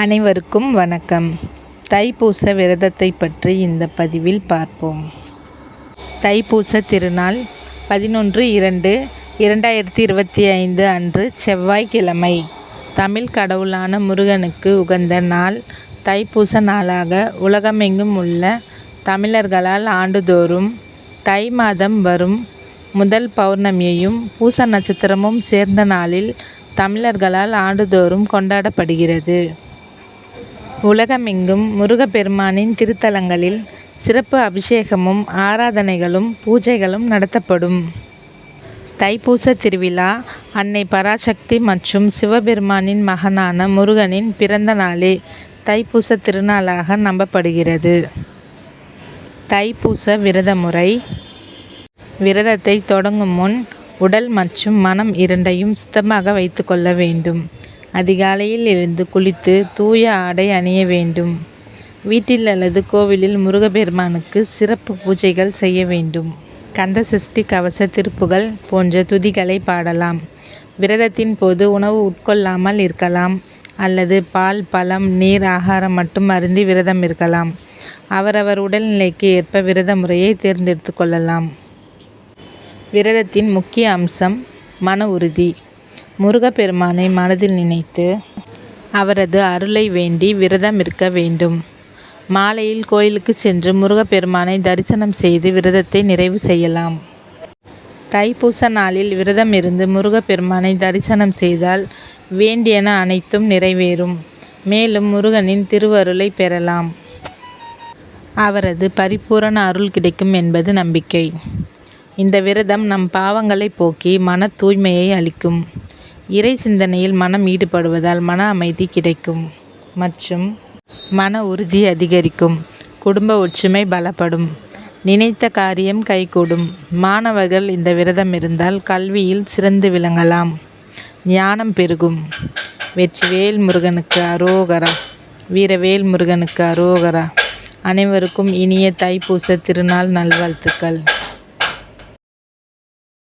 அனைவருக்கும் வணக்கம். தைப்பூச விரதத்தை பற்றி இந்த பதிவில் பார்ப்போம். தைப்பூச திருநாள் பதினொன்று இரண்டு இரண்டாயிரத்தி இருபத்தி ஐந்து அன்று செவ்வாய்க்கிழமை. தமிழ் கடவுளான முருகனுக்கு உகந்த நாள் தைப்பூச நாளாக உலகமெங்கும் உள்ள தமிழர்களால் ஆண்டுதோறும் தை மாதம் வரும் முதல் பௌர்ணமியையும் பூச நட்சத்திரமும் சேர்ந்த நாளில் தமிழர்களால் ஆண்டுதோறும் கொண்டாடப்படுகிறது. உலகமெங்கும் முருகப்பெருமானின் திருத்தலங்களில் சிறப்பு அபிஷேகமும் ஆராதனைகளும் பூஜைகளும் நடத்தப்படும். தைப்பூச திருவிழா அன்னை பராசக்தி மற்றும் சிவபெருமானின் மகனான முருகனின் பிறந்த நாளே தைப்பூச திருநாளாக நம்பப்படுகிறது. தைப்பூச விரத முறை விரதத்தை தொடங்கும் முன் உடல் மற்றும் மனம் இரண்டையும் சுத்தமாக வைத்துக்கொள்ள வேண்டும். அதிகாலையில் எழுந்து குளித்து தூய ஆடை அணிய வேண்டும். வீட்டில் அல்லது கோவிலில் முருகப்பெருமானுக்கு சிறப்பு பூஜைகள் செய்ய வேண்டும். கந்த சஷ்டி கவச திருப்புகள் போன்ற துதிகளை பாடலாம். விரதத்தின் போது உணவு உட்கொள்ளாமல் இருக்கலாம். அல்லது பால் பழம் நீர் ஆகாரம் மட்டும் அருந்தி விரதம் இருக்கலாம். அவரவர் உடல்நிலைக்கு ஏற்ப விரத முறையை தேர்ந்தெடுத்து கொள்ளலாம். விரதத்தின் முக்கிய அம்சம் மன உறுதி. முருகப்பெருமானை மனதில் நினைத்து அவரது அருளை வேண்டி விரதம் இருக்க வேண்டும். மாலையில் கோயிலுக்கு சென்று முருகப்பெருமானை தரிசனம் செய்து விரதத்தை நிறைவு செய்யலாம். தைப்பூச நாளில் விரதம் இருந்து முருகப்பெருமானை தரிசனம் செய்தால் வேண்டியன அனைத்தும் நிறைவேறும். மேலும் முருகனின் திருவருளை பெறலாம். அவரது பரிபூரண அருள் கிடைக்கும் என்பது நம்பிக்கை. இந்த விரதம் நம் பாவங்களை போக்கி மன தூய்மையை அளிக்கும். இறை சிந்தனையில் மனம் ஈடுபடுவதால் மன அமைதி கிடைக்கும். மற்றும் மன உறுதி அதிகரிக்கும். குடும்ப ஒற்றுமை பலப்படும். நினைத்த காரியம் கைகூடும். மாணவர்கள் இந்த விரதம் இருந்தால் கல்வியில் சிறந்து விளங்கலாம். ஞானம் பெருகும். வெற்றிவேல் முருகனுக்கு அரோகரா. வீரவேல் முருகனுக்கு அரோகரா. அனைவருக்கும் இனிய தைப்பூச திருநாள் நல்வாழ்த்துக்கள்.